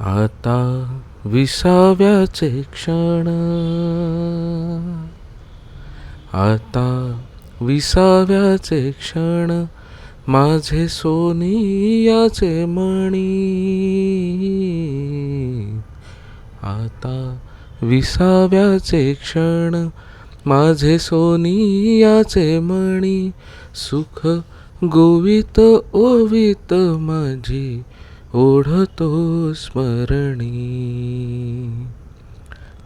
आता विसाव्याचे क्षण. आता विसाव्याचे क्षण. माझे सोनियाचे मणी. आता विसाव्याचे क्षण. माझे सोनियाचे मणी. सुख गोवित ओवित माझी. ओढतो स्मरणी.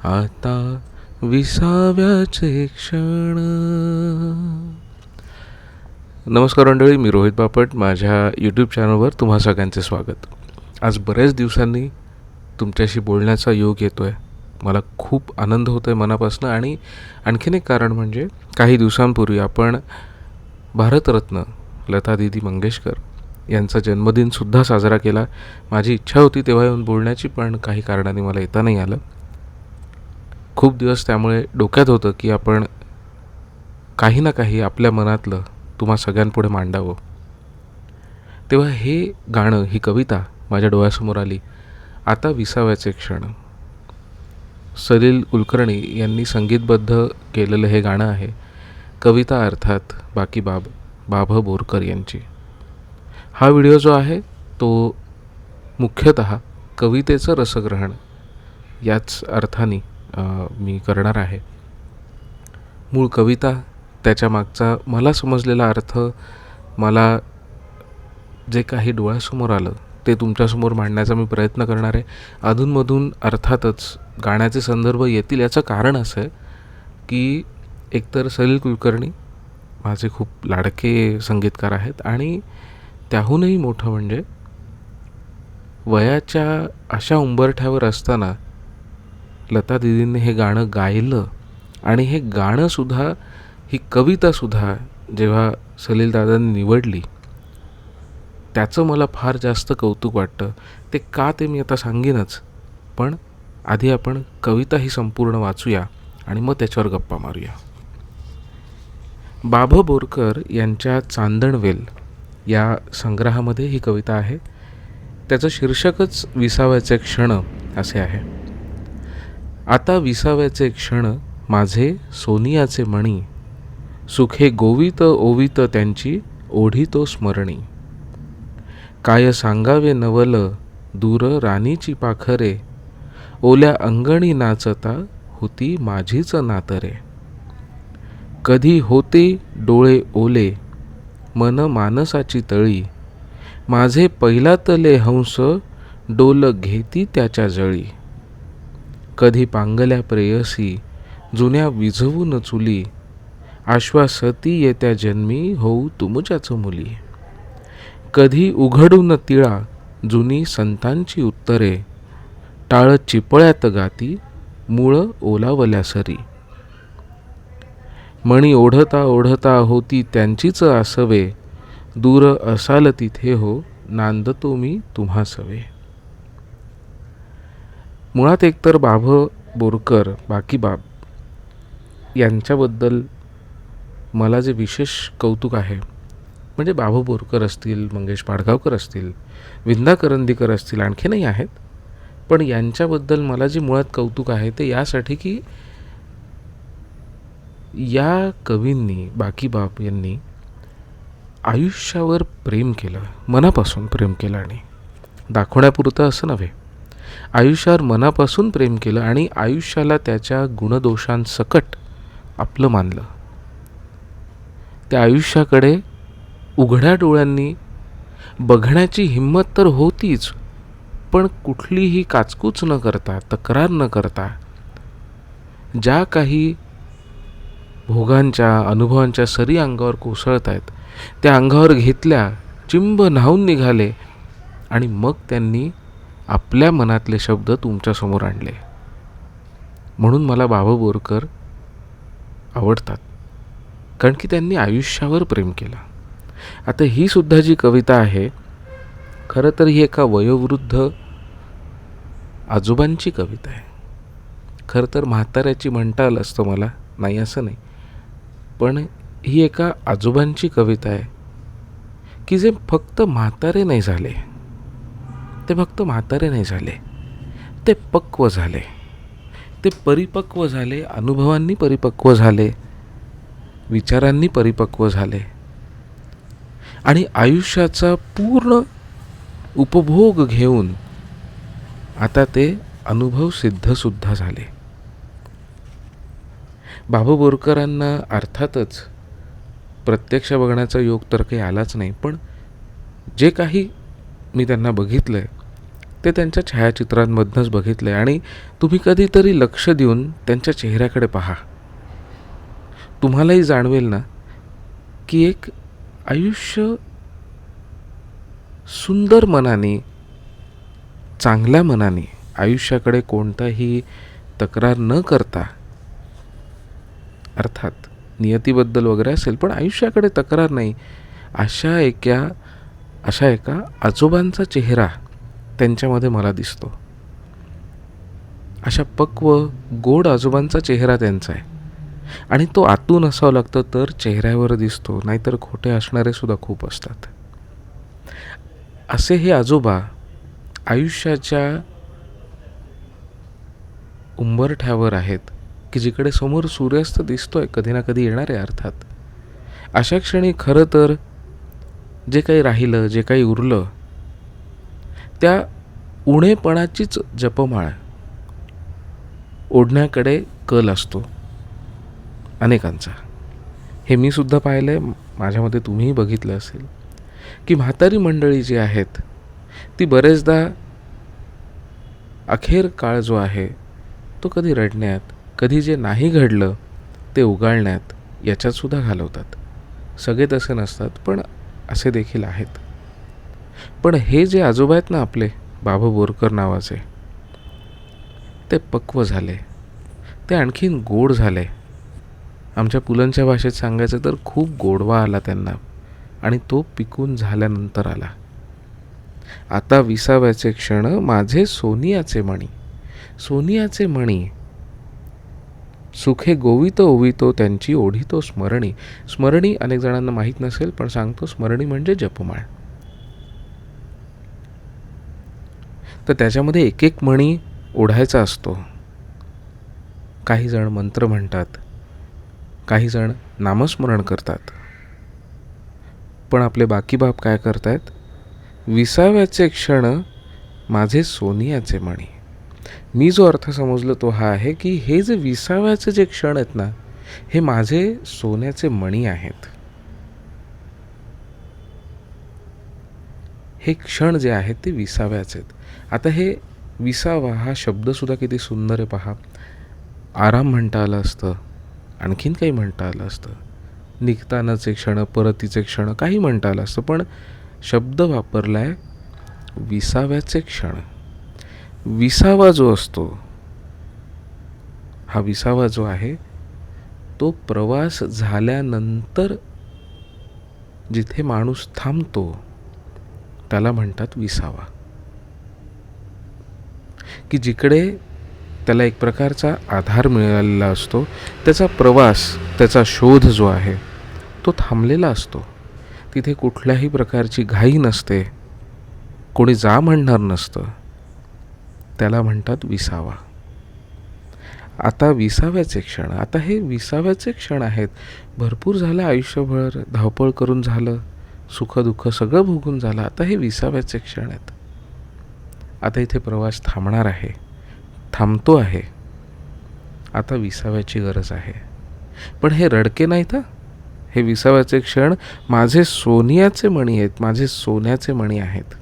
आता विसाव्याचे क्षण. नमस्कार मंडळी मी रोहित बापट. माझ्या यूट्यूब चॅनलवर तुम्हा सगळ्यांचे स्वागत. आज बऱ्याच दिवसांनी तुमच्याशी बोलण्याचा योग येतो आहे मला खूप आनंद होतो आहे मनापासून आणि आणखीन एक कारण म्हणजे काही दिवसांपूर्वी आपण भारतरत्न लता दिदी मंगेशकर यांचा जन्मदिनसुद्धा साजरा केला. माझी इच्छा होती तेव्हा येऊन बोलण्याची पण काही कारणाने मला येता नाही आलं. खूप दिवस त्यामुळे डोक्यात होतं की आपण काही ना काही आपल्या मनातलं तुम्हा सगळ्यांपुढे मांडावं. तेव्हा हे गाणं ही कविता माझ्या डोळ्यासमोर आली. आता विसाव्याचे क्षण. सलील कुलकर्णी यांनी संगीतबद्ध केलेलं हे गाणं आहे. कविता अर्थात बाकी बाब बाभ बोरकर यांची. हा व्हिडिओ जो आहे तो मुख्यतः कवितेचं रसग्रहण याच अर्थाने मी करणार आहे. मूळ कविता त्याच्या मागचा मला समजलेला अर्थ मला जे काही डोळ्यासमोर आलं ते तुमच्यासमोर मांडण्याचा मी प्रयत्न करणार आहे. अधूनमधून अर्थातच गाण्याचे संदर्भ येतील याचं कारण असं आहे की एकतर सलील कुलकर्णी माझे खूप लाडके संगीतकार आहेत आणि त्याहूनही मोठं म्हणजे वयाच्या अशा उंबरठ्यावर असताना लता दिदींनी हे गाणं गायलं. आणि हे गाणंसुद्धा ही कवितासुद्धा जेव्हा सलीलदादांनी निवडली त्याचं मला फार जास्त कौतुक वाटतं. ते का ते मी आता सांगेनच पण आधी आपण कविता ही संपूर्ण वाचूया आणि मग त्याच्यावर गप्पा मारूया. बाभ बोरकर यांच्या चांदणवेल या संग्रहामध्ये ही कविता आहे. त्याचं शीर्षकच विसाव्याचे क्षण असे आहे. आता विसाव्याचे क्षण माझे सोनियाचे मणी. सुखे गोवित ओवित त्यांची ओढीतो स्मरणी. काय सांगावे नवल दूर राणीची पाखरे. ओल्या अंगणी नाचता होती माझीच नातरे. कधी होते डोळे ओले मन मानसाची तळी. माझे पहिला तले हंस डोल घेती त्याच्या जळी. कधी पांगल्या प्रेयसी जुन्या विझवून चुली. आश्वासती येत्या जन्मी होऊ तुमच्याच मुली. कधी उघडून तिळा जुनी संतांची उत्तरे. टाळ चिपळ्यात गाती मूळ ओलावल्या सरी. मणी ओढता ओढता होती त्यांचीच आसवे दूर असाल तिथे हो नांदतो मी तुम्हा सवे. मुळात एकतर बाभ बोरकर बाकी बाब यांच्याबद्दल मला जे विशेष कौतुक आहे म्हणजे बाभ बोरकर असतील मंगेश पाडगावकर असतील विंदा करंदीकर असतील आणखीनही आहेत. पण यांच्याबद्दल मला जे मुळात कौतुक आहे ते यासाठी की या कवींनी बाकीबाब यांनी आयुष्यावर प्रेम केलं मनापासून प्रेम केलं आणि दाखवण्यापुरतं असं नव्हे. आयुष्यावर मनापासून प्रेम केलं आणि आयुष्याला त्याच्या गुणदोषांसकट आपलं मानलं. त्या आयुष्याकडे उघड्या डोळ्यांनी बघण्याची हिंमत तर होतीच पण कुठलीही काचकूच न करता तक्रार न करता ज्या काही भोगांच्या अनुभवांच्या सरी अंगावर कोसळत आहेत. त्या अंगावर घेतल्या चिंब न्हावून निघाले आणि मग त्यांनी आपल्या मनातले शब्द तुमच्यासमोर आणले. म्हणून मला बाबा बोरकर आवडतात. कारण की त्यांनी आयुष्यावर प्रेम केलं. आता ही सुद्धा जी कविता आहे खरं तर ही एका वयोवृद्ध आजोबांची कविता आहे. खरं तर म्हाताऱ्याची म्हणता आलं असतं मला नाही असं नाही. पण ही एका आजोबांची कविता आहे की जे फक्त म्हातारे नाही झाले. ते फक्त म्हातारे नाही झाले. ते पक्व झाले. ते परिपक्व झाले अनुभवांनी परिपक्व झाले विचारांनी परिपक्व झाले. आणि आयुष्याचा पूर्ण उपभोग घेऊन आता ते अनुभव सिद्धसुद्धा झाले. बाबू बोरकरांना अर्थातच प्रत्यक्ष बघण्याचा योग तर काही आलाच नाही पण जे काही मी त्यांना बघितलं आहे ते त्यांच्या छायाचित्रांमधनंच बघितलं आहे आणि तुम्ही कधीतरी लक्ष देऊन त्यांच्या चेहऱ्याकडे पहा. तुम्हालाही जाणवेल ना की एक आयुष्य सुंदर मनाने चांगल्या मनाने आयुष्याकडे कोणताही तक्रार न करता अर्थात नियतीबद्दल वगैरे असेल पण आयुष्याकडे तक्रार नाही. अशा एका अशा एका आजोबांचा चेहरा त्यांच्यामध्ये मला दिसतो. अशा पक्व गोड आजोबांचा चेहरा त्यांचा आहे. आणि तो आतून असावं लागतं तर चेहऱ्यावर दिसतो नाहीतर खोटे असणारे सुद्धा खूप असतात. असे हे आजोबा आयुष्याच्या उंबरठ्यावर आहेत. की जिकडे समोर सूर्यास्त दिसतोय कधी ना कधी येणार आहे अर्थात. अशा क्षणी खरं तर जे काही राहिलं जे काही उरलं त्या उणेपणाचीच जपमाळ ओढण्याकडे कल असतो अनेकांचा. हे मी सुद्धा पाहिलं आहे माझ्यामध्ये तुम्हीही बघितलं असेल की म्हातारी मंडळी जी आहेत ती बरेचदा अखेर काळ जो आहे तो कधी रडण्यात कधी जे नाही घडलं ते उगाळण्यात याच्यातसुद्धा घालवतात. सगळे तसे नसतात पण असे देखील आहेत. पण हे जे आजोबा आहेत ना आपले बाबा बोरकर नावाचे ते पक्व झाले. ते आणखीन गोड झाले. आमच्या पुलंच्या भाषेत सांगायचं तर खूप गोडवा आला त्यांना आणि तो पिकून झाल्यानंतर आला. आता विसाव्याचे क्षण माझे सोनियाचे मणी. सोनियाचे मणी सुखे गोवितो ओवितो त्यांची ओढितो स्मरणी. स्मरणी अनेक जणांना माहीत नसेल पण सांगतो स्मरणी म्हणजे जपमाळ. तर त्याच्यामध्ये एक एक मणी ओढायचा असतो. काही जण मंत्र म्हणतात. काही जण नामस्मरण करतात. पण आपले बाकी बाप काय करतायत? विसाव्याचे क्षण माझे सोनियाचे मणी मी जो अर्थ समजलो तो हा आहे की हे जे विसाव्याचे जे क्षण आहेत ना हे माझे सोन्याचे मणी आहेत. हे क्षण जे आहेत ते विसाव्याचे आहेत. आता हे विसावा हा शब्दसुद्धा किती सुंदर आहे पहा. आराम म्हणता आलं असतं आणखीन काही म्हणता आलं असतं. निघतानाचे क्षण परतीचे क्षण काही म्हणता आलं असतं पण शब्द वापरला आहे विसाव्याचे क्षण. विसावा जो असतो हा विसावा जो आहे तो प्रवास झाल्यानंतर जिथे माणूस थांबतो त्याला म्हणतात विसावा. की जिकडे त्याला एक प्रकारचा आधार मिळालेला असतो त्याचा प्रवास त्याचा शोध जो आहे तो थांबलेला असतो. तिथे कुठल्याही प्रकारची घाई नसते कोणी जा म्हणणार नसतं. त्याला म्हणतात विसावा. आता विसाव्याचे क्षण आता हे विसाव्याचे क्षण आहेत. भरपूर झालं आयुष्यभर धावपळ करून झालं सुखदुःख सगळं भोगून झालं आता हे विसाव्याचे क्षण आहेत. आता इथे प्रवास थांबणार आहे थांबतो आहे. आता विसाव्याची गरज आहे. पण हे रडके नाही तर हे विसाव्याचे क्षण माझे सोनियाचे मणी आहेत माझे सोन्याचे मणी आहेत.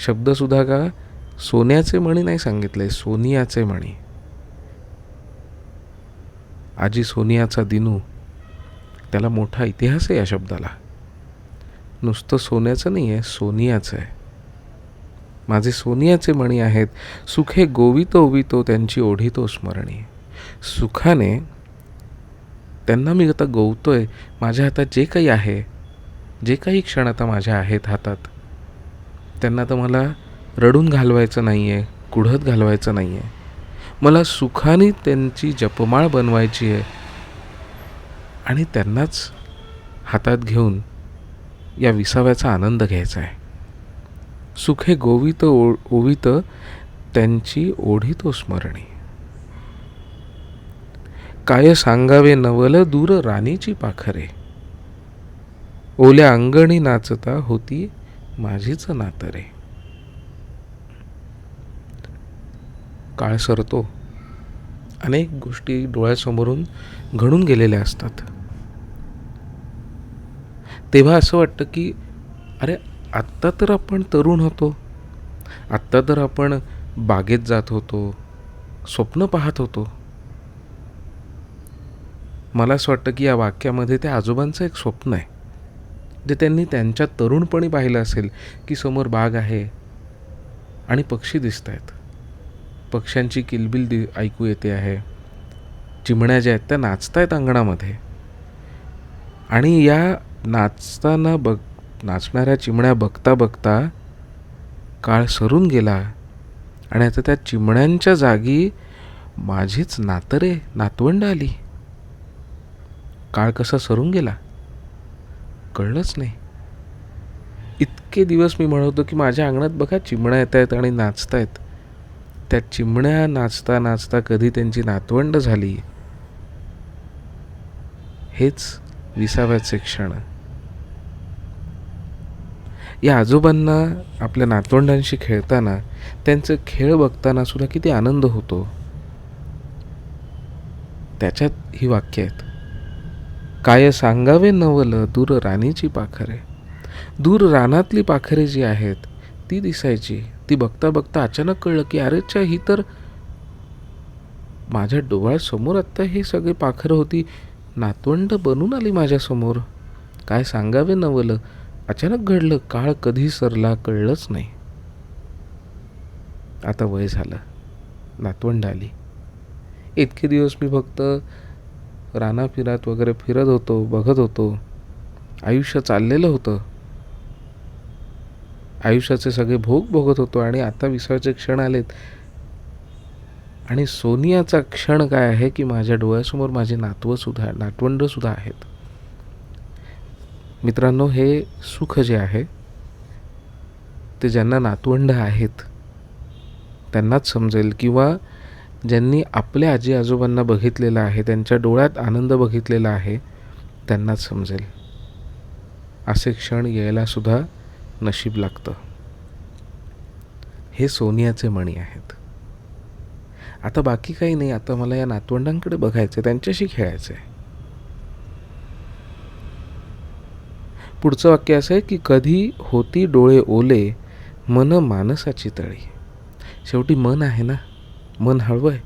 शब्दसुद्धा का? सोन्याचे मणी नाही सांगितले सोनियाचे मणी आजी सोनियाचा दिनू त्याला मोठा इतिहास आहे या शब्दाला. नुसतं सोन्याचं नाही आहे सोनियाचं आहे. माझे सोनियाचे मणी आहेत सुखे गोवितो ओवितो त्यांची ओढितो स्मरणी. सुखाने त्यांना मी आता गोवतो आहे माझ्या हातात जे काही आहे जे काही क्षण आता माझ्या आहेत हातात त्यांना तर मला रडून घालवायचं नाही आहे कुढत घालवायचं नाही आहे मला सुखाने त्यांची जपमाळ बनवायची आहे. आणि त्यांनाच हातात घेऊन या विसाव्याचा आनंद घ्यायचा आहे. सुखे गोवित ओ ओवित त्यांची ओढितो स्मरणी. काय सांगावे नवल दूर राणीची पाखरे. ओल्या अंगणी नाचता होती माझीच नातरे काळ सरतो. अनेक गोष्टी डोळ्यासमोरून घडून गेलेल्या असतात. तेव्हा असं वाटतं की अरे आत्ता तर आपण तरुण होतो. आत्ता तर आपण बागेत जात होतो. स्वप्न पाहत होतो. मला असं वाटतं की या वाक्यामध्ये त्या आजोबांचं एक स्वप्न आहे. जे त्यांनी त्यांच्या तरुणपणी पाहिलं असेल की समोर बाग आहे आणि पक्षी दिसत आहेत पक्ष्यांची किलबिल दि ऐकू येते आहे. चिमण्या ज्या आहेत त्या नाचत आहेत अंगणामध्ये. आणि या नाचताना बघ नाचणाऱ्या चिमण्या बघता बघता काळ सरून गेला आणि आता त्या चिमण्यांच्या जागी माझीच नातरे नातवंड आली. काळ कसा सरून गेला? कळलंच नाही. इतके दिवस मी म्हणतो की माझ्या अंगणात बघा चिमण्या येत आहेत आणि नाचत आहेत त्या चिमण्या नाचता नाचता कधी त्यांची नातवंड झाली. हेच विसाव्याचे क्षण. या आजोबांना आपल्या नातवंडांशी खेळताना त्यांचं खेळ बघताना सुद्धा किती आनंद होतो. त्याच्यात ही वाक्य आहेत. काय सांगावे नवल दूर राणीची पाखरे? दूर रानातली पाखरे जी आहेत ती दिसायची. ती बघता बघता अचानक कळलं की अरेच्या ही तर माझ्या डोळ्यासमोर आत्ता हे सगळी पाखरं होती. नातवंड बनून आली माझ्यासमोर. काय सांगावे नवलं? अचानक घडलं काळ कधी सरला कळलंच नाही. आता वय झालं. नातवंड आली. इतके दिवस मी फक्त राना फिरात वगैरे फिरत होतो बघत होतो. आयुष्य चाललेलं होतं. आयुष्याचे सगळे भोग भोगत होतो आणि आता विसाव्याचे क्षण आलेत. आणि सोनियाचा क्षण काय आहे की माझ्या डोळ्यासमोर माझे नातवंसुद्धा नातवंडसुद्धा आहेत. मित्रांनो हे सुख जे आहे ते ज्यांना नातवंड आहेत त्यांनाच समजेल किंवा ज्यांनी आपल्या आजी आजोबांना बघितलेलं आहे त्यांच्या डोळ्यात आनंद बघितलेला आहे त्यांनाच समजेल. असे क्षण यायलासुद्धा नशीब लागतं. हे सोनियाचे मणी आहेत. आता बाकी काही नाही आता मला या नातवंडांकडे बघायचं त्यांच्याशी खेळायचं आहे पुढचं वाक्य असं आहे की कधी होती डोळे ओले मन मानसाची तळी. शेवटी मन आहे ना? मन हळवं आहे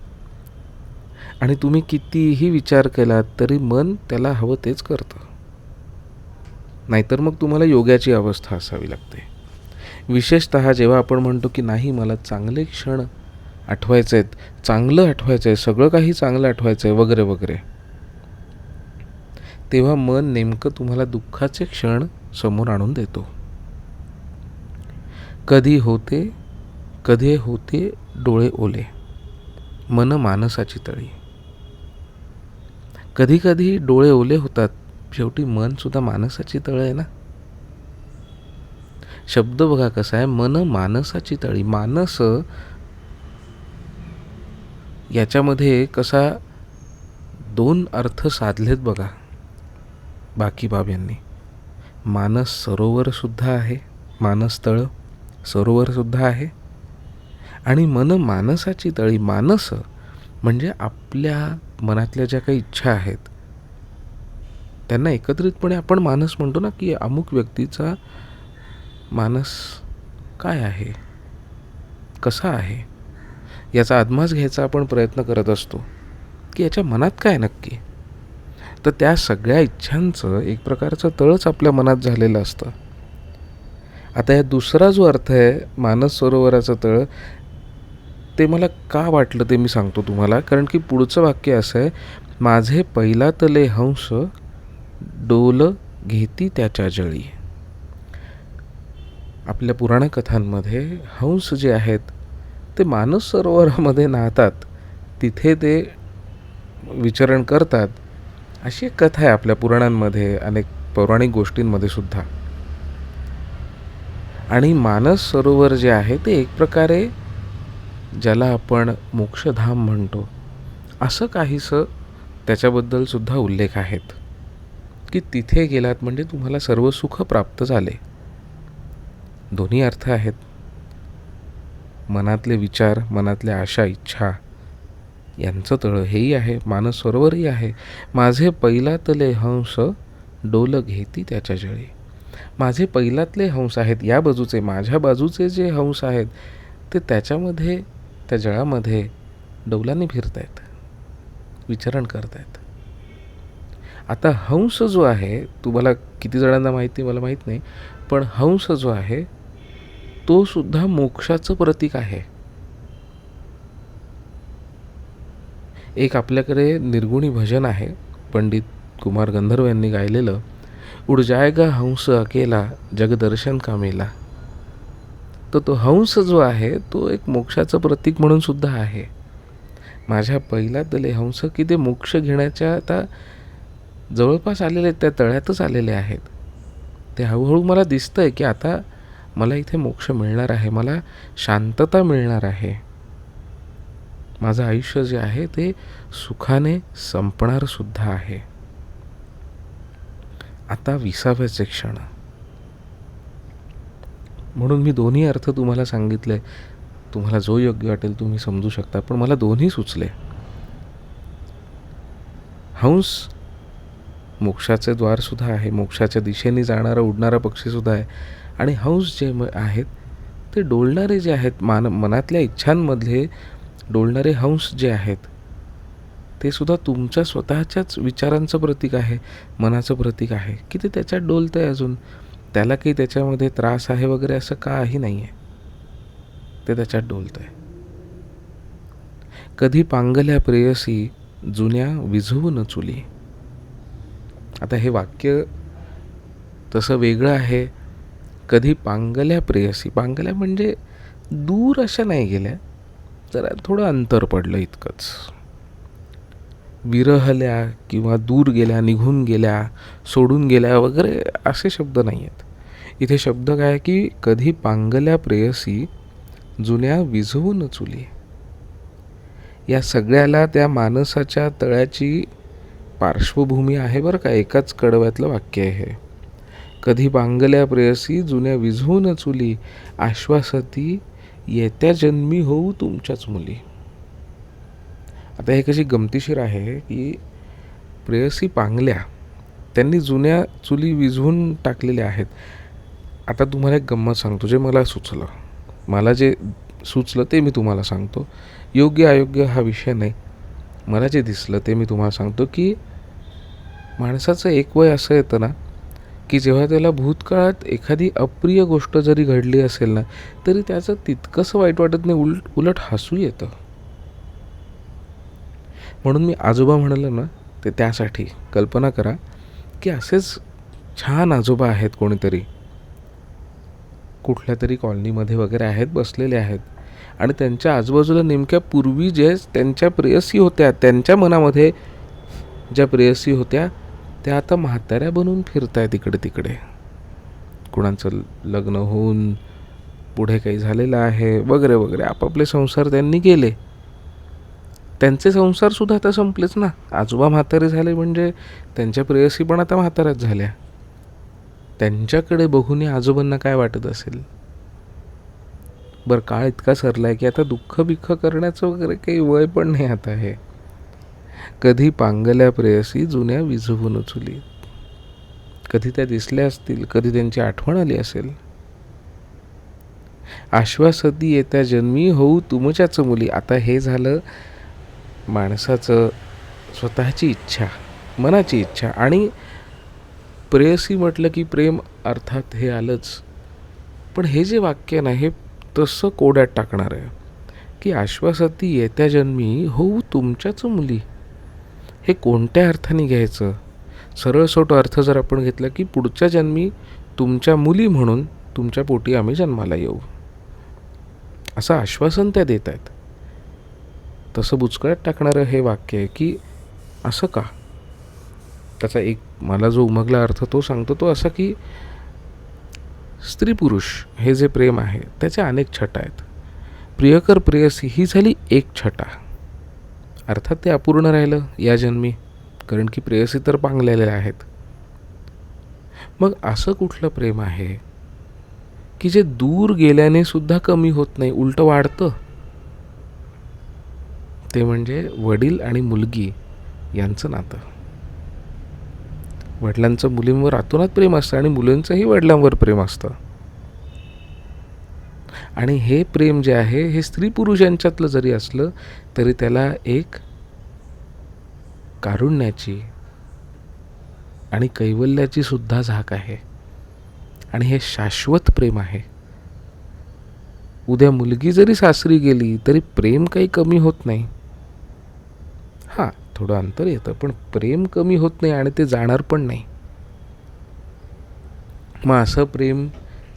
आणि तुम्ही कितीही विचार केलात तरी मन त्याला हवं तेच करतं. नाहीतर मग तुम्हाला योगाची अवस्था असावी लागते. विशेषत जेव्हा आपण म्हणतो की नाही मला चांगले क्षण आठवायचे आहेत चांगलं आठवायचं आहे सगळं काही चांगलं आठवायचं आहे वगैरे वगैरे. तेव्हा मन नेमकं तुम्हाला दुःखाचे क्षण समोर आणून देतो. कधी होते कधी होते डोळे ओले. मन मानसाची तळी. कधी कधी डोळे ओले होतात शेवटी मन सुद्धा मानसाची तळ आहे ना? शब्द बघा कसा आहे मन मानसाची तळी. मानस याच्यामध्ये कसा दोन अर्थ साधलेत बघा बाकी बाब यांनी. मानस सरोवरसुद्धा आहे मानस तळं सरोवर सरोवरसुद्धा आहे आणि मन मानसाची तळी मानस म्हणजे आपल्या मनातल्या ज्या काही इच्छा आहेत त्यांना एकत्रितपणे आपण मानस म्हणतो ना की अमुक व्यक्तीचा मानस काय आहे? कसा आहे? याचा आदमास घ्यायचा आपण प्रयत्न करत असतो की याच्या मनात काय नक्की? तर त्या सगळ्या इच्छांचं एक प्रकारचं तळच आपल्या मनात झालेलं असतं. आता या दुसरा जो अर्थ आहे मानस सरोवराचं तळ ते मला का वाटलं ते मी सांगतो तुम्हाला. कारण की पुढचं वाक्य असं आहे माझे पहिला तले हंस डोल घेती त्याच्या जळी. आपल्या पुराण कथांमध्ये हंस जे आहेत ते मानस सरोवरामध्ये नाहतात. तिथे ते विचरण करतात. अशी एक कथा आहे आपल्या पुराणांमध्ये अनेक पौराणिक गोष्टींमध्ये सुद्धा. आणि मानस सरोवर जे आहे ते एक प्रकारे ज्याला आपण मोक्षधाम म्हणतो असं काहीसं त्याच्याबद्दलसुद्धा उल्लेख आहेत. की तिथे गेलात म्हणजे तुम्हाला सर्व सुख प्राप्त झाले. दोन्ही अर्थ आहेत. मनातले विचार मनातल्या आशा इच्छा यांचं तळ हेही आहे मानस सरोवरही आहे. माझे पहिलातले हंस डोल घेती त्याच्या जळी. माझे पहिलातले हंस आहेत या बाजूचे माझ्या बाजूचे जे हंस आहेत ते त्याच्यामध्ये त्या जळामध्ये डौलाने फिरत आहेत विचारण विचरण आहेत आता हंस जो आहे तुम्हाला किती जणांना माहिती मला माहीत नाही पण हंस जो आहे तो सुद्धा मोक्षाचं प्रतीक आहे. एक आपल्याकडे निर्गुणी भजन आहे पंडित कुमार गंधर्व यांनी गायलेलं उड जायगा हंस अकेला जगदर्शन कामेला. तर तो हंस जो आहे तो एक मोक्षाचं प्रतीक म्हणून सुद्धा आहे. माझ्या पहिला दले हंस की ते मोक्ष घेण्याच्या आता जवळपास आलेले आहेत त्या तळ्यातच आलेले आहेत. ते हळूहळू मला दिसतं आहे की आता मला इथे मोक्ष मिळणार आहे मला शांतता मिळणार आहे. माझं आयुष्य जे आहे ते सुखाने संपणार सुद्धा आहे. आता विसाव्याचे क्षण. म्हणून मी दोन्ही अर्थ तुम्हाला सांगितले. तुम्हाला जो योग्य वाटेल तुम्ही समजू शकता पण मला दोन्ही सुचले. हंस मोक्षाचे द्वारसुद्धा आहे मोक्षाच्या दिशेने जाणारा उडणारा पक्षीसुद्धा आहे. आणि हंस जे आहेत ते डोलणारे जे आहेत मान मनातल्या इच्छांमधले डोलणारे हंस जे आहेत ते सुद्धा तुमच्या स्वतःच्याच विचारांचं प्रतीक आहे मनाचं प्रतीक आहे. की ते त्याच्यात डोलतं आहे अजून? त्याला काही त्याच्यामध्ये त्रास आहे वगैरे असं काही नाही आहे ते त्याच्यात डोलतं आहे कधी पांगल्या प्रेयसी जुन्या विझवून चुली. आता हे वाक्य तसं वेगळं आहे. कधी पांगल्या प्रेयसी पांगल्या म्हणजे दूर अशा नाही गेल्या जरा थोडं अंतर पडलं इतकंच. विरहल्या किंवा दूर गेल्या निघून गेल्या सोडून गेल्या वगैरे असे शब्द नाही आहेत इथे शब्द काय की कधी पांगल्या प्रेयसी जुन्या विझवून चुली. या सगळ्याला त्या माणसाच्या तळ्याची पार्श्वभूमी आहे बरं का एकाच कडव्यातलं वाक्य आहे. कधी पांगल्या प्रेयसी जुन्या विझवून चुली आश्वासती येत्या जन्मी होऊ तुमच्याच मुली. आता हे कशी गमतीशीर आहे की प्रेयसी पांगल्या त्यांनी जुन्या चुली विझवून टाकलेल्या आहेत. आता तुम्हाला एक गंमत सांगतो जे मला सुचलं. मला जे सुचलं ते मी तुम्हाला सांगतो. योग्य अयोग्य हा विषय नाही. मला जे दिसलं ते मी तुम्हाला सांगतो की माणसाचं एक वय असं येतं ना की जेव्हा त्याला भूतकाळात एखादी अप्रिय गोष्ट जरी घडली असेल ना तरी त्याचं तितकंसं वाईट वाटत नाही उलट उलट हसू येतं. म्हणून मी आजोबा म्हणालं ना ते त्यासाठी कल्पना करा की असेच छान आजोबा आहेत कोणीतरी कुठल्या तरी कॉलनीमध्ये वगैरे आहेत बसलेले आहेत. आणि त्यांच्या आजूबाजूला नेमक्या पूर्वी जे त्यांच्या प्रेयसी होत्या त्यांच्या मनामध्ये ज्या प्रेयसी होत्या त्या आता म्हाताऱ्या बनून फिरत आहेत इकडे तिकडे. कुणाचं लग्न होऊन पुढे काही झालेलं आहे वगैरे वगैरे. आपापले संसार त्यांनी केले. त्यांचे संसारसुद्धा आता संपलेच ना. आजोबा म्हातारे झाले म्हणजे त्यांच्या प्रेयसी पण आता म्हाताऱ्याच झाल्या. त्यांच्याकडे बघून आजोबांना काय वाटत असेल? बरं काळ इतका सरला आहे की आता दुःख बिख्ख करण्याचं वगैरे काही वय पण नाही आता हे. कधी पांगल्या प्रेयसी जुन्या विझवून चुली. कधी त्या दिसल्या असतील कधी त्यांची आठवण आली असेल. आश्वासती येत्या जन्मी होऊ तुमच्याच मुली. आता हे झालं माणसाचं स्वतःची इच्छा मनाची इच्छा आणि प्रेयसी म्हटलं की प्रेम अर्थात हे आलंच. पण हे जे वाक्य ना हे तसं कोड्यात टाकणार आहे की आश्वासती येत्या जन्मी होऊ तुमच्याच मुली. हे कोणत्या अर्थाने घ्यायचं? सरळ सोट अर्थ जर आपण घेतला की पुढच्या जन्मी तुमच्या मुली म्हणून तुमच्या पोटी आम्ही जन्माला येऊ. असं आश्वासन त्या देत आहेत तसं बुचकळ्यात टाकणारं हे वाक्य आहे की असं का? त्याचा एक मला जो उमगला अर्थ तो सांगतो तो असा की स्त्री पुरुष हे जे प्रेम आहे त्याच्या अनेक छटा आहेत. प्रियकर प्रेयसी ही झाली एक छटा. अर्थात ते अपूर्ण राहिलं या जन्मी कारण की प्रेयसी तर पांगलेल्या आहेत. मग असं कुठलं प्रेम आहे की जे दूर गेल्याने सुद्धा कमी होत नाही उलटं वाढतं? ते म्हणजे वडील आणि मुलगी यांचं नातं. वडिलांचं मुलींवर आतोनात प्रेम असतं आणि मुलींचंही वडिलांवर प्रेम असतं. आणि हे प्रेम जे आहे हे स्त्री पुरुष यांच्यातलं जरी असलं तरी त्याला एक कारुण्याची आणि कैवल्याची सुद्धा झाक आहे. आणि हे शाश्वत प्रेम आहे. उद्या मुलगी जरी सासरी गेली तरी प्रेम काही कमी होत नाही. थोडं अंतर येतं पण प्रेम कमी होत नाही आणि ते जाणार पण नाही. मग असं प्रेम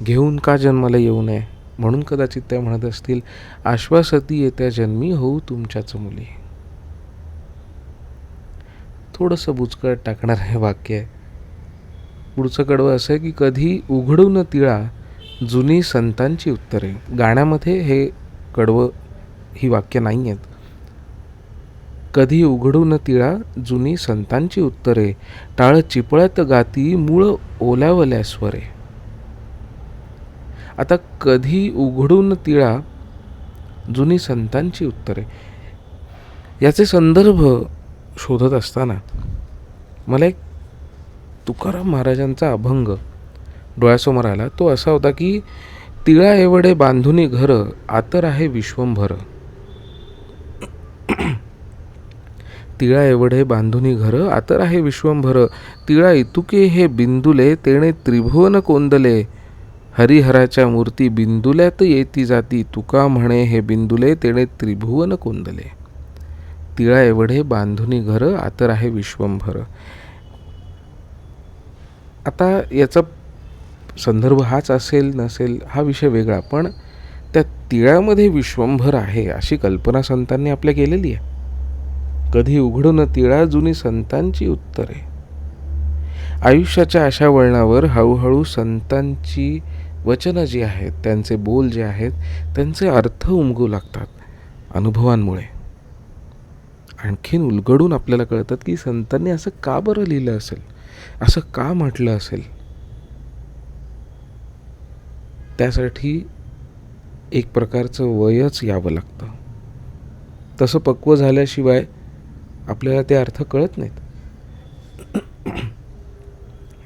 घेऊन का जन्माला येऊ नये? म्हणून कदाचित त्या म्हणत असतील आश्वासती येत्या जन्मी होऊ तुमच्याच मुली. थोडंसं बुचकट टाकणार हे वाक्य आहे. पुढचं कडवं असं आहे की कधी उघडून तिळा जुनी संतांची उत्तरे. गाण्यामध्ये हे कडवं ही वाक्य नाही आहेत कधी उघडून तिळा जुनी संतांची उत्तरे टाळ चिपळत गाती मूळ ओलावल्या स्वरे आता कधी उघडून तिळा जुनी संतांची उत्तरे. याचे संदर्भ शोधत असताना मला एक तुकाराम महाराजांचा अभंग डोळ्यासमोर आला. तो असा होता की तिळा एवढे बांधुनी घर आतर आहे विश्वंभर. तिळा एवढे बांधुनी घर आतर आहे विश्वंभर. तिळा इतुके हे बिंदुले तेणे त्रिभुवन कोंदले. हरिहराच्या मूर्ती बिंदुल्यात येती जाती तुका म्हणे हे बिंदुले तेणे त्रिभुवन कोंदले. तिळा एवढे बांधुनी घर आतर आहे विश्वंभर. आता याचा संदर्भ हाच असेल नसेल हा विषय वेगळा पण त्या तिळामध्ये विश्वंभर आहे अशी कल्पना संतांनी आपल्या केलेली आहे. कधी उघडून तिळा जुनी संतांची उत्तरे. आयुष्याच्या अशा वळणावर हळूहळू संतांची वचनं जी आहेत त्यांचे बोल जे आहेत त्यांचे अर्थ उमगू लागतात अनुभवांमुळे. आणखीन उलगडून आपल्याला कळतात की संतांनी असं का बरं लिहिलं असेल? असं का म्हटलं असेल? त्यासाठी एक प्रकारचं वयच यावं लागतं. तसं पक्व झाल्याशिवाय आपल्याला ते अर्थ कळत नाहीत.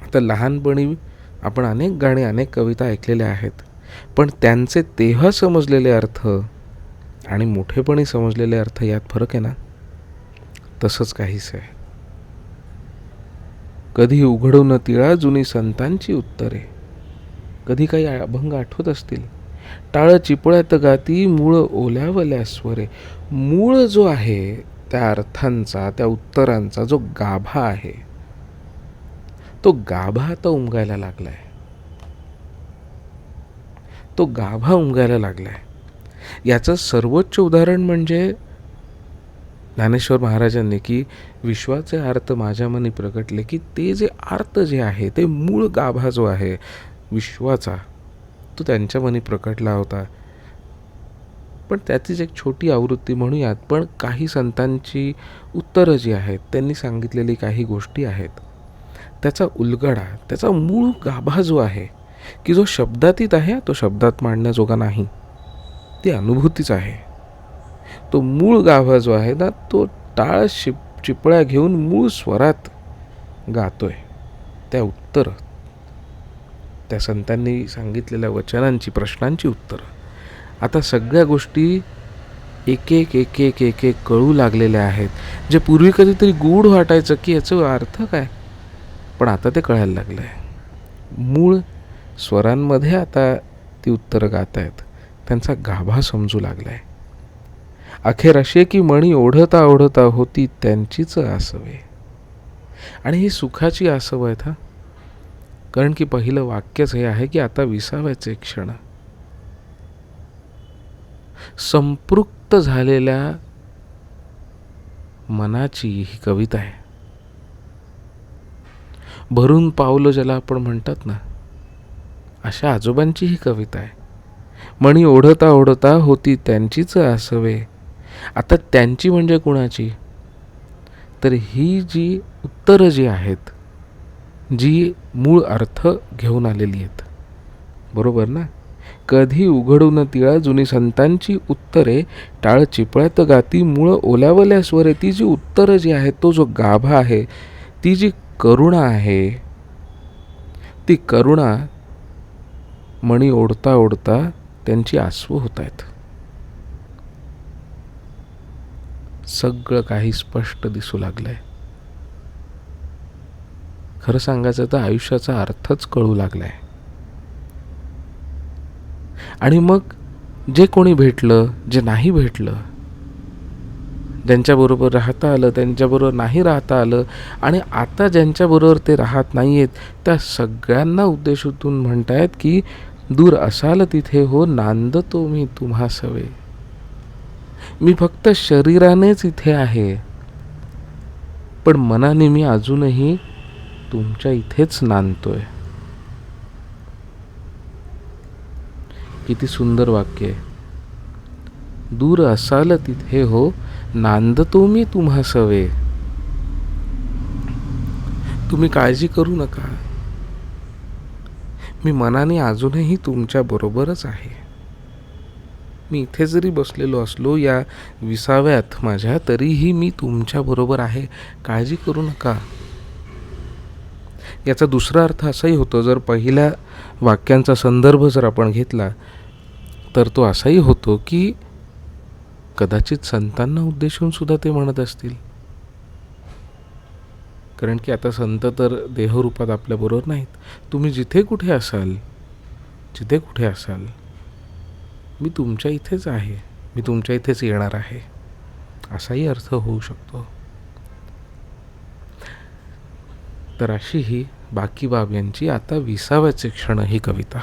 आता लहानपणी आपण अनेक गाणी अनेक कविता ऐकलेल्या आहेत. पण त्यांचे तेव्हा समजलेले अर्थ आणि मोठेपणी समजलेले अर्थ यात फरक आहे ना? तसंच काहीच आहे. कधी उघडून तिळा जुनी संतांची उत्तरे. कधी काही अभंग आठवत असतील. टाळ चिपळ्यात गाती मूळ ओल्यावल्या स्वरे मूळ जो आहे त्या अर्थांचा त्या उत्तरांचा जो गाभा आहे तो गाभा आता उमगायला लागलाय. तो गाभा उमगायला लागलाय. याचं सर्वोच्च उदाहरण म्हणजे ज्ञानेश्वर महाराजांनी की विश्वाचे अर्थ माझ्या मनी प्रकटले की ते जे अर्थ जे आहे ते मूळ गाभा जो आहे विश्वाचा तो त्यांच्या मनी प्रकटला होता. पण त्याचीच एक छोटी आवृत्ती म्हणूयात. पण काही संतांची उत्तरं जी आहेत त्यांनी सांगितलेली काही गोष्टी आहेत. त्याचा उलगडा त्याचा मूळ गाभा जो आहे की जो शब्दातीत आहे तो शब्दात मांडण्याजोगा नाही. ती अनुभूतीच आहे. तो मूळ गाभा जो आहे ना तो टाळ शिप चिपळ्या घेऊन मूळ स्वरात गातोय. त्या उत्तर. त्या संतांनी सांगितलेल्या वचनांची प्रश्नांची उत्तरं. आता सगळ्या गोष्टी एक एक एक एक एक एक कळू लागलेल्या आहेत. जे पूर्वी कधीतरी गूढ वाटायचं की याचं अर्थ काय? पण आता ते कळायला लागलं आहे मूळ स्वरांमध्ये आता ती उत्तरं गात आहेत. त्यांचा गाभा समजू लागला आहे अखेर असे की मणी ओढता ओढता होती त्यांचीच आसवे. आणि ही सुखाची आसव आहेत हा. कारण की पहिलं वाक्यच हे आहे की आता विसावायचे क्षण. संपृक्त झालेल्या मनाची ही कविता आहे. भरून पावलं ज्याला आपण म्हणतात ना अशा आजोबांची ही कविता आहे. मणी ओढता ओढता होती त्यांचीच आसवे. आता त्यांची म्हणजे कुणाची? तर ही जी उत्तरं जी आहेत जी मूळ अर्थ घेऊन आलेली आहेत. बरोबर ना? कधी उघडून तिळा जुनी संतांची उत्तरे टाळ चिपळ्यात गाती मूळ ओल्यावल्या स्वरे. ती जी उत्तरं जी आहेत तो जो गाभा आहे ती जी करुणा आहे ती करुणा मणी ओढता ओढता त्यांची आसवं होत आहेत. सगळं काही स्पष्ट दिसू लागलंय. खरं सांगायचं तर आयुष्याचा अर्थच कळू लागलाय. आणि मग जे कोणी भेटलं जे नाही भेटलं ज्यांच्याबरोबर राहता आलं त्यांच्याबरोबर नाही राहता आलं आणि आता ज्यांच्याबरोबर ते राहत नाही आहेत त्या सगळ्यांना उद्देशातून म्हणतायत की दूर असाल तिथे हो नांदतो मी तुम्हा सवे. मी फक्त शरीरानेच इथे आहे. पण मनाने मी अजूनही तुमच्या इथेच नांदतोय. किती सुंदर वाक्य आहे. दूर असाल तिथे हो नांदतो मी तुम्हा सवे. तुम्ही काळजी करू नका. मी मनाने अजूनही तुमच्या बरोबरच आहे. मी इथे जरी बसलेलो असलो या विसाव्यात माझ्या तरीही मी तुमच्या बरोबर आहे. काळजी करू नका. याचा दुसरा अर्थ असाही होतो जर पहिल्या वाक्यांचा संदर्भ जर आपण घेतला तर तो असाही होतो की कदाचित संतांना उद्देशून सुद्धा ते म्हणत असतील. कारण की आता संत तर देहरूपात आपल्याबरोबर नाहीत. तुम्ही जिथे कुठे असाल जिथे कुठे असाल मी तुमच्या इथेच आहे. मी तुमच्या इथेच येणार आहे. असाही अर्थ होऊ शकतो. तर अशी ही बाकी बाब यांची आता विसाव्याचे क्षण ही कविता.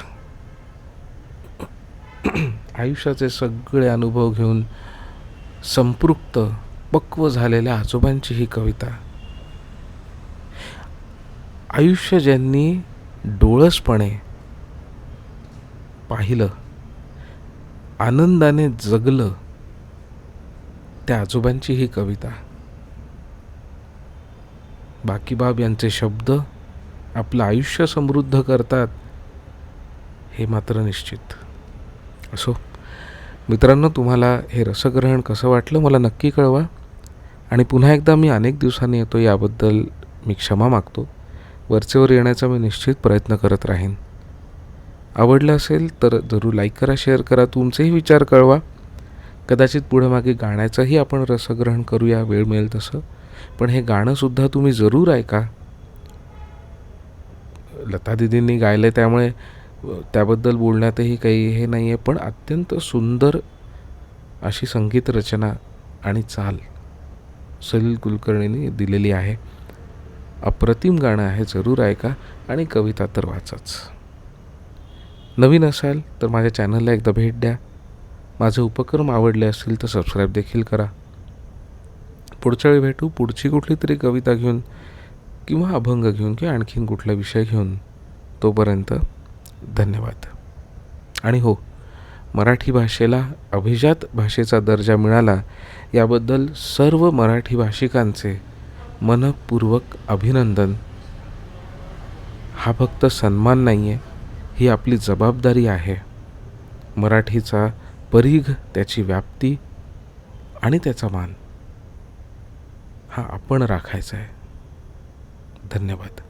आयुष्याचे सगळे अनुभव घेऊन संपृक्त पक्व झालेल्या आजोबांची ही कविता. आयुष्य ज्यांनी डोळसपणे पाहिलं आनंदाने जगलं त्या आजोबांची ही कविता. बाकीबाब यांचे शब्द आपलं आयुष्य समृद्ध करतात हे मात्र निश्चित. असो. मित्रांनो तुम्हाला हे रसग्रहण कसं वाटलं मला नक्की कळवा. आणि पुन्हा एकदा मी अनेक दिवसांनी येतो याबद्दल मी क्षमा मागतो. वरचेवर येण्याचा मी निश्चित प्रयत्न करत राहीन. आवडलं असेल तर जरूर लाईक करा शेअर करा तुमचेही विचार कळवा. कदाचित पुढे मागे गाण्याचंही आपण रसग्रहण करूया वेळ मिळेल तसं. पण हे गाणंसुद्धा तुम्ही जरूर ऐका. लता दिदींनी गायलं आहे त्यामुळे त्याबद्दल बोलण्यातही काही हे नाही आहे पण अत्यंत सुंदर अशी संगीत रचना आणि चाल सलील कुलकर्णींनी दिलेली आहे. अप्रतिम गाणं आहे जरूर ऐका आणि कविता तर वाचाच. नवीन असाल तर माझ्या चॅनलला एकदा भेट द्या. माझे उपक्रम आवडले असतील तर सबस्क्राईब देखील करा. पुढच्या वेळी भेटू. पुढची कुठली तरी कविता घेऊन किंवा अभंग घेऊन किंवा आणखीन कुठला विषय घेऊन तोपर्यंत धन्यवाद. आणि हो मराठी भाषेला अभिजात भाषेचा दर्जा मिळाला याबद्दल सर्व मराठी भाषिकांचे मनपूर्वक अभिनंदन. हा फक्त सन्मान नाही आहे ही आपली जबाबदारी आहे. मराठीचा परीघ त्याची व्याप्ती आणि त्याचा मान. हा आपण राखायचा आहे धन्यवाद.